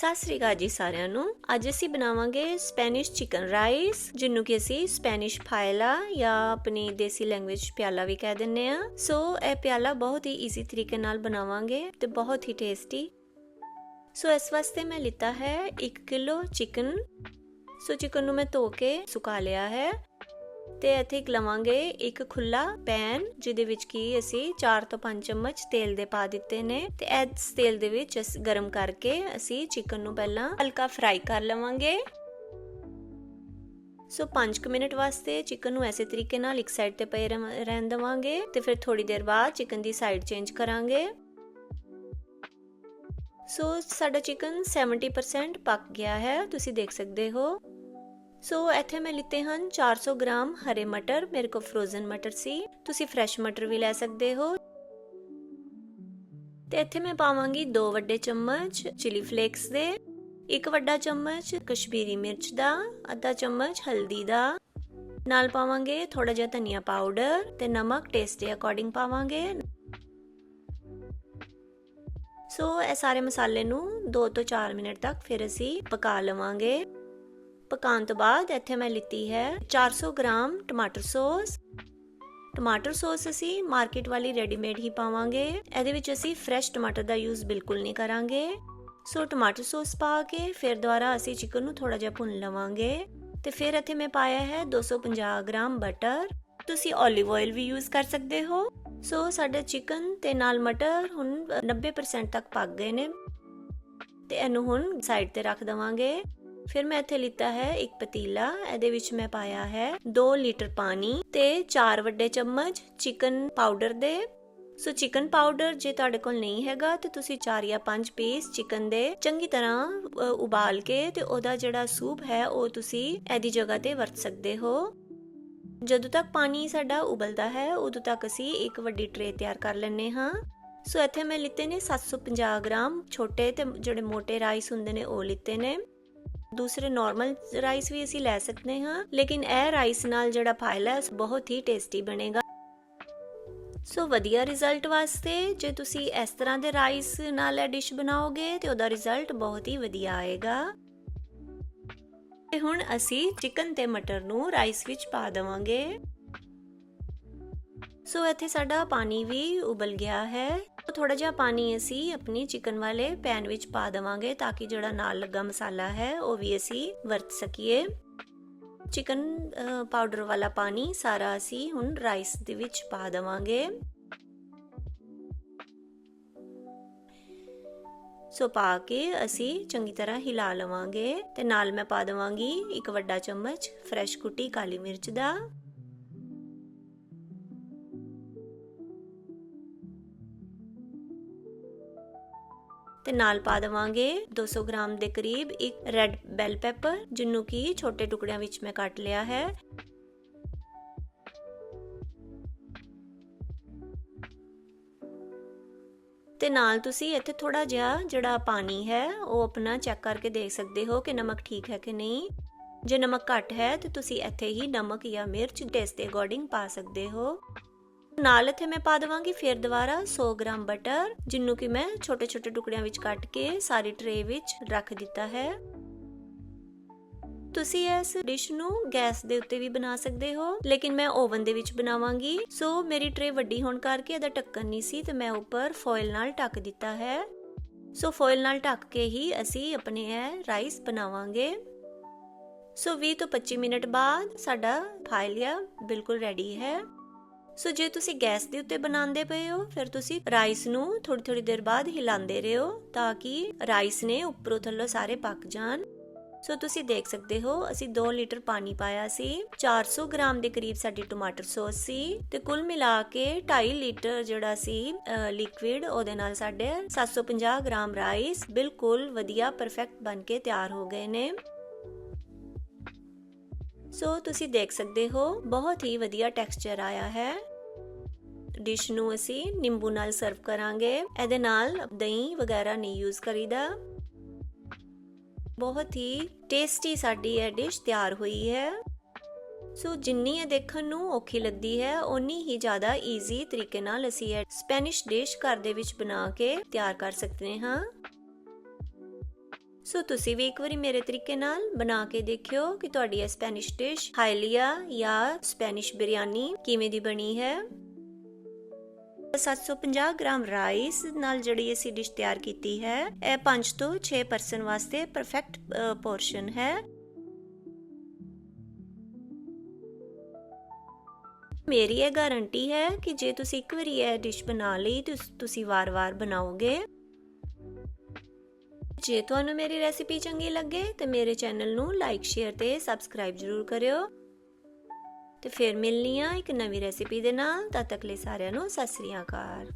ਸਤਿ ਸ੍ਰੀ ਅਕਾਲ ਜੀ ਸਾਰਿਆਂ ਨੂੰ। ਅੱਜ ਅਸੀਂ ਬਣਾਵਾਂਗੇ ਸਪੈਨਿਸ਼ ਚਿਕਨ ਰਾਈਸ ਜਿਹਨੂੰ ਕਿ ਅਸੀਂ ਸਪੈਨਿਸ਼ ਫਾਇਲਾ ਜਾਂ ਆਪਣੀ ਦੇਸੀ ਲੈਂਗੁਏਜ ਪਿਆਲਾ ਵੀ ਕਹਿ ਦਿੰਨੇ ਆ ਸੋ ਇਹ ਪਿਆਲਾ ਬਹੁਤ ਹੀ ਈਜ਼ੀ ਤਰੀਕੇ ਨਾਲ ਬਣਾਵਾਂਗੇ ਤੇ ਬਹੁਤ ਹੀ ਟੇਸਟੀ ਸੋ ਇਸ ਵਾਸਤੇ ਮੈਂ ਲਿੱਤਾ ਹੈ 1 ਕਿਲੋ ਚਿਕਨ। ਸੋ ਚਿਕਨ ਨੂੰ ਮੈਂ ਧੋ ਕੇ ਸੁਕਾ ਲਿਆ ਹੈ। ਤੇ ਇੱਥੇ ਇੱਕ ਲਵਾਂਗੇ ਇੱਕ ਖੁੱਲਾ ਪੈਨ, ਜਿਹਦੇ ਵਿੱਚ ਕੀ ਅਸੀਂ 4 ਤੋਂ 5 ਚਮਚ ਤੇਲ ਦੇ ਪਾ ਦਿੱਤੇ ਨੇ ਤੇ ਇਸ ਤੇਲ ਦੇ ਵਿੱਚ ਅਸੀਂ, ਗਰਮ ਕਰਕੇ ਅਸੀਂ ਚਿਕਨ ਨੂੰ ਪਹਿਲਾਂ ਹਲਕਾ ਫਰਾਈ ਕਰ ਲਵਾਂਗੇ। ਸੋ 5 ਮਿੰਟ ਵਾਸਤੇ ਚਿਕਨ ਨੂੰ ਐਸੇ ਤਰੀਕੇ ਨਾਲ ਇੱਕ ਸਾਈਡ ਤੇ ਪਏ ਰਹਿਣ ਦਵਾਂਗੇ ਤੇ ਫਿਰ ਥੋੜੀ ਦੇਰ ਬਾਅਦ ਚਿਕਨ ਦੀ ਸਾਈਡ ਚੇਂਜ ਕਰਾਂਗੇ। ਸੋ ਸਾਡਾ ਚਿਕਨ 70% ਪੱਕ ਗਿਆ ਹੈ, ਤੁਸੀਂ ਦੇਖ ਸਕਦੇ ਹੋ। ਸੋ ਇੱਥੇ ਮੈਂ ਲਿੱਤੇ ਹਨ 400 ਗ੍ਰਾਮ ਹਰੇ ਮਟਰ, ਮੇਰੇ ਕੋਲ ਫਰੋਜ਼ਨ ਮਟਰ ਸੀ। ਤੁਸੀਂ ਫਰੈਸ਼ ਮਟਰ ਵੀ ਲੈ ਸਕਦੇ ਹੋ। ਤੇ ਇੱਥੇ ਮੈਂ ਪਾਵਾਂਗੀ 2 ਵੱਡੇ ਚਮਚ ਚਿਲੀ ਫਲੇਕਸ ਦੇ, ਇੱਕ ਵੱਡਾ ਚਮਚ ਕਸ਼ਮੀਰੀ ਮਿਰਚ ਦਾ, ਅੱਧਾ ਚਮਚ ਹਲਦੀ ਦਾ। ਨਾਲ ਪਾਵਾਂਗੇ ਥੋੜਾ ਜਿਹਾ ਧਨੀਆ ਪਾਊਡਰ ਤੇ ਨਮਕ ਟੇਸਟ ਦੇ ਅਕੋਰਡਿੰਗ ਪਾਵਾਂਗੇ। ਸੋ ਇਹ ਸਾਰੇ ਮਸਾਲੇ ਨੂੰ 2 ਤੋਂ 4 ਮਿੰਟ ਤੱਕ ਫਿਰ ਅਸੀਂ ਪਕਾ ਲਵਾਂਗੇ। ਪਕਾਉਣ ਤੋਂ ਬਾਅਦ ਇੱਥੇ ਮੈਂ ਲਿੱਤੀ ਹੈ 400 ਗ੍ਰਾਮ ਟਮਾਟਰ ਸੌਸ। ਟਮਾਟਰ ਸੌਸ ਅਸੀਂ ਮਾਰਕੀਟ ਵਾਲੀ ਰੈਡੀਮੇਡ ਹੀ ਪਾਵਾਂਗੇ। ਇਹਦੇ ਵਿੱਚ ਅਸੀਂ ਫਰੈਸ਼ ਟਮਾਟਰ ਦਾ ਯੂਜ਼ ਬਿਲਕੁਲ ਨਹੀਂ ਕਰਾਂਗੇ। ਸੋ ਟਮਾਟਰ ਸੌਸ ਪਾ ਕੇ ਫਿਰ ਦੁਬਾਰਾ ਅਸੀਂ ਚਿਕਨ ਨੂੰ ਥੋੜਾ ਜਿਹਾ ਭੁੰਨ ਲਵਾਂਗੇ। ਤੇ ਫਿਰ ਇੱਥੇ ਮੈਂ ਪਾਇਆ ਹੈ 250 ਗ੍ਰਾਮ ਬਟਰ। ਤੁਸੀਂ 올ਿਵ ਆਇਲ ਵੀ ਯੂਜ਼ ਕਰ ਸਕਦੇ ਹੋ। ਸੋ ਸਾਡਾ ਚਿਕਨ ਤੇ ਨਾਲ ਮਟਰ ਹੁਣ 90% ਤੱਕ ਪੱਕ ਗਏ ਨੇ। ਤੇ ਇਹਨੂੰ ਹੁਣ ਸਾਈਡ ਤੇ ਰੱਖ ਦਵਾਂਗੇ। ਫਿਰ ਮੈਂ ਇੱਥੇ ਲਿੱਤਾ ਹੈ ਇੱਕ ਪਤੀਲਾ, ਇਹਦੇ ਵਿੱਚ ਮੈਂ ਪਾਇਆ ਹੈ 2 ਲੀਟਰ ਪਾਣੀ ਤੇ 4 ਵੱਡੇ ਚਮਚ ਚਿਕਨ ਪਾਊਡਰ ਦੇ। ਸੋ ਚਿਕਨ ਪਾਊਡਰ ਜੇ ਤੁਹਾਡੇ ਕੋਲ ਨਹੀਂ ਹੈਗਾ ਤੇ ਤੁਸੀਂ 4 ਜਾਂ 5 ਪੀਸ ਚਿਕਨ ਦੇ ਚੰਗੀ ਤਰ੍ਹਾਂ ਉਬਾਲ ਕੇ ਤੇ ਉਹਦਾ ਜਿਹੜਾ ਸੂਪ ਹੈ ਉਹ ਤੁਸੀਂ ਇਹਦੀ ਜਗ੍ਹਾ ਤੇ ਵਰਤ ਸਕਦੇ ਹੋ। ਜਦੋਂ ਤੱਕ ਪਾਣੀ ਸਾਡਾ ਉਬਲਦਾ ਹੈ, ਉਦੋਂ ਤੱਕ ਅਸੀਂ ਇੱਕ ਵੱਡੀ ਟਰੇ ਤਿਆਰ ਕਰ ਲੈਣੇ ਹਾਂ। ਸੋ ਇੱਥੇ ਮੈਂ ਲਿੱਤੇ ਨੇ 750 ਗ੍ਰਾਮ, ਛੋਟੇ ਤੇ ਜਿਹੜੇ ਮੋٹے ਰਾਈਸ ਹੁੰਦੇ ਨੇ ਉਹ ਲਿੱਤੇ ਨੇ। ਦੂਸਰੇ ਨਾਰਮਲ ਰਾਈਸ ਵੀ ਅਸੀਂ ਲੈ ਸਕਦੇ ਹਾਂ, ਲੇਕਿਨ ਇਹ ਰਾਈਸ ਨਾਲ ਜਿਹੜਾ ਫਾਇਲਾ ਹੈ ਬਹੁਤ ਹੀ ਟੇਸਟੀ ਬਣੇਗਾ। ਸੋ ਵਧੀਆ ਰਿਜ਼ਲਟ ਵਾਸਤੇ ਜੇ ਤੁਸੀਂ ਇਸ ਤਰ੍ਹਾਂ ਦੇ ਰਾਈਸ ਨਾਲ ਇਹ ਡਿਸ਼ ਬਣਾਓਗੇ, ਤੇ ਉਹਦਾ ਰਿਜ਼ਲਟ ਬਹੁਤ ਹੀ ਵਧੀਆ ਆਏਗਾ। ਤੇ ਹੁਣ ਅਸੀਂ ਚਿਕਨ ਤੇ ਮਟਰ ਨੂੰ ਰਾਈਸ ਵਿੱਚ ਪਾ ਦੇਵਾਂਗੇ। ਸੋ ਇੱਥੇ ਸਾਡਾ ਪਾਣੀ ਵੀ ਉਬਲ ਗਿਆ ਹੈ। ਥੋੜਾ ਜਿਹਾ ਪਾਣੀ ਅਸੀਂ ਆਪਣੀ ਚਿਕਨ ਵਾਲੇ ਪੈਨ ਵਿੱਚ ਪਾ ਦੇਵਾਂਗੇ ਤਾਂ ਕਿ ਜਿਹੜਾ ਨਾਲ ਲੱਗਾ ਮਸਾਲਾ ਹੈ, ਉਹ ਵੀ ਅਸੀਂ ਵਰਤ ਸਕੀਏ। ਚਿਕਨ ਪਾਊਡਰ ਵਾਲਾ ਪਾਣੀ ਸਾਰਾ ਅਸੀਂ ਹੁਣ ਰਾਈਸ ਦੇ ਵਿੱਚ ਪਾ ਦੇਵਾਂਗੇ। ਸੋ ਪਾ ਕੇ ਅਸੀਂ ਚੰਗੀ ਤਰ੍ਹਾਂ ਹਿਲਾ ਲਵਾਂਗੇ ਤੇ ਨਾਲ ਮੈਂ ਪਾ ਦੇਵਾਂਗੀ ਇੱਕ ਵੱਡਾ ਚਮਚ ਫਰੈਸ਼ ਕੁੱਟੀ ਕਾਲੀ ਮਿਰਚ ਦਾ। ਤੇ ਨਾਲ ਪਾ ਦਵਾਂਗੇ 200 ਗ੍ਰਾਮ ਦੇ ਕਰੀਬ ਇੱਕ ਰੈੱਡ ਬੈਲ ਪੈਪਰ ਜਿਹਨੂੰ ਕਿ ਛੋਟੇ ਟੁਕੜਿਆਂ ਵਿੱਚ ਮੈਂ ਕੱਟ ਲਿਆ ਹੈ। ਤੇ ਨਾਲ ਤੁਸੀਂ ਇੱਥੇ ਥੋੜਾ ਜਿਹਾ ਜਿਹੜਾ ਪਾਣੀ ਹੈ, ਉਹ ਆਪਣਾ ਚੈੱਕ ਕਰਕੇ ਦੇਖ ਸਕਦੇ ਹੋ ਕਿ ਨਮਕ ਠੀਕ ਹੈ ਕਿ ਨਹੀਂ। ਜੇ ਨਮਕ ਘੱਟ ਹੈ, ਤੇ ਤੁਸੀਂ ਇੱਥੇ ਹੀ ਨਮਕ ਜਾਂ ਮਿਰਚ, ਟੇਸਟ ਦੇ ਅਕੋਰਡਿੰਗ ਪਾ ਸਕਦੇ ਹੋ। ਨਾਲ ਇੱਥੇ ਮੈਂ ਪਾ ਦਵਾਂਗੀ ਫਿਰ ਦੁਬਾਰਾ 100 ਗ੍ਰਾਮ ਬਟਰ, ਜਿੰਨੂੰ ਕਿ ਮੈਂ ਛੋਟੇ ਛੋਟੇ ਟੁਕੜਿਆਂ ਵਿੱਚ ਕੱਟ ਕੇ ਸਾਰੀ ਟਰੇ ਵਿੱਚ ਰੱਖ ਦਿੱਤਾ ਹੈ। ਤੁਸੀਂ ਇਸ ਡਿਸ਼ ਨੂੰ ਗੈਸ ਦੇ ਉੱਤੇ ਵੀ ਬਣਾ ਸਕਦੇ ਹੋ, ਲੇਕਿਨ ਮੈਂ ਓਵਨ ਦੇ ਵਿੱਚ ਬਣਾਵਾਂਗੀ। ਸੋ ਮੇਰੀ ਟਰੇ ਵੱਡੀ ਹੋਣ ਕਰਕੇ ਇਹਦਾ ਢੱਕਣ ਨਹੀਂ ਸੀ ਤੇ ਮੈਂ ਉੱਪਰ ਫੋਇਲ ਨਾਲ ਢੱਕ ਦਿੱਤਾ ਹੈ। ਸੋ ਫੋਇਲ ਨਾਲ ਢੱਕ ਕੇ ਹੀ ਅਸੀਂ ਆਪਣੇ ਇਹ ਰਾਈਸ ਬਣਾਵਾਂਗੇ। ਸੋ 20 ਤੋਂ 25 ਮਿੰਟ ਬਾਅਦ ਸਾਡਾ ਫਾਇਲਿਆ ਬਿਲਕੁਲ ਰੈਡੀ ਹੈ। ਸੋ ਜੇ ਤੁਸੀਂ ਗੈਸ ਦੇ ਉੱਤੇ ਬਣਾਉਂਦੇ ਪਏ ਹੋ, ਫਿਰ ਤੁਸੀਂ ਰਾਈਸ ਨੂੰ ਥੋੜੀ ਥੋੜੀ ਦੇਰ ਬਾਅਦ ਹਿਲਾਉਂਦੇ ਰਹੋ ਤਾਂ ਕਿ ਰਾਈਸ ਨੇ ਉੱਪਰੋਂ ਥੱਲੋਂ ਸਾਰੇ ਪੱਕ ਜਾਣ। ਸੋ ਤੁਸੀਂ ਦੇਖ ਸਕਦੇ ਹੋ, ਅਸੀਂ 2 ਲੀਟਰ ਪਾਣੀ ਪਾਇਆ ਸੀ 400 ਗ੍ਰਾਮ ਦੇ ਕਰੀਬ ਸਾਡੀ ਟਮਾਟਰ ਸੌਸ ਸੀ ਤੇ ਕੁੱਲ ਮਿਲਾ ਕੇ 2.5 ਲੀਟਰ ਜਿਹੜਾ ਸੀ ਲਿਕੁਇਡ ਉਹਦੇ ਨਾਲ ਸਾਡੇ 750 ਗ੍ਰਾਮ ਰਾਈਸ ਬਿਲਕੁਲ ਵਧੀਆ ਪਰਫੈਕਟ ਬਣ ਕੇ ਤਿਆਰ ਹੋ ਗਏ ਨੇ। ਸੋ ਤੁਸੀਂ ਦੇਖ ਸਕਦੇ ਹੋ, ਬਹੁਤ ਹੀ ਵਧੀਆ ਟੈਕਸਚਰ ਆਇਆ ਹੈ। ਡਿਸ਼ ਨੂੰ ਅਸੀਂ ਨਿੰਬੂ ਨਾਲ ਸਰਵ ਕਰਾਂਗੇ। ਇਹਦੇ ਨਾਲ ਦਹੀਂ ਵਗੈਰਾ ਨਹੀਂ ਯੂਜ਼ ਕਰੀਦਾ। ਬਹੁਤ ਹੀ ਟੇਸਟੀ ਸਾਡੀ ਇਹ ਡਿਸ਼ ਤਿਆਰ ਹੋਈ ਹੈ। ਸੋ ਜਿੰਨੀ ਇਹ ਦੇਖਣ ਨੂੰ ਔਖੀ ਲੱਗਦੀ ਹੈ, ਓਨੀ ਹੀ ਜ਼ਿਆਦਾ ਈਜ਼ੀ ਤਰੀਕੇ ਨਾਲ ਅਸੀਂ ਇਹ ਸਪੈਨਿਸ਼ ਡਿਸ਼ ਘਰ ਦੇ ਵਿੱਚ ਬਣਾ ਕੇ ਤਿਆਰ ਕਰ ਸਕਦੇ ਹਾਂ। ਸੋ ਤੁਸੀਂ ਵੀ ਇੱਕ ਵਾਰੀ ਮੇਰੇ ਤਰੀਕੇ ਨਾਲ ਬਣਾ ਕੇ ਦੇਖਿਓ ਕਿ ਤੁਹਾਡੀ ਇਹ ਸਪੈਨਿਸ਼ ਡਿਸ਼ ਹਾਈਲੀਆ ਜਾਂ ਸਪੈਨਿਸ਼ ਬਿਰਿਆਨੀ ਕਿਵੇਂ ਦੀ ਬਣੀ ਹੈ। 750 ਗ੍ਰਾਮ ਰਾਈਸ ਨਾਲ ਜਿਹੜੀ ਅਸੀਂ ਡਿਸ਼ ਤਿਆਰ ਕੀਤੀ ਹੈ, ਇਹ 5 ਤੋਂ 6 ਪਰਸਨ ਵਾਸਤੇ ਪਰਫੈਕਟ ਪੋਰਸ਼ਨ ਹੈ। ਮੇਰੀ ਇਹ ਗਾਰੰਟੀ ਹੈ ਕਿ ਜੇ ਤੁਸੀਂ ਇੱਕ ਵਾਰੀ ਇਹ ਡਿਸ਼ ਬਣਾ ਲਈ ਤੇ ਤੁਸੀਂ ਵਾਰ-ਵਾਰ ਬਣਾਓਗੇ। ਜੇ ਤੁਹਾਨੂੰ ਮੇਰੀ ਰੈਸਿਪੀ ਚੰਗੀ ਲੱਗੇ, ਤੇ ਮੇਰੇ ਚੈਨਲ ਨੂੰ ਲਾਈਕ ਸ਼ੇਅਰ ਤੇ ਸਬਸਕ੍ਰਾਈਬ ਜ਼ਰੂਰ ਕਰਿਓ। ਤੇ ਫਿਰ ਮਿਲਨੀ ਆ ਇੱਕ ਨਵੀਂ ਰੈਸਿਪੀ ਦੇ ਨਾਲ। ਤਦ ਤੱਕ ਲਈ ਸਾਰਿਆਂ ਨੂੰ ਸਤਿ ਸ੍ਰੀ ਅਕਾਲ।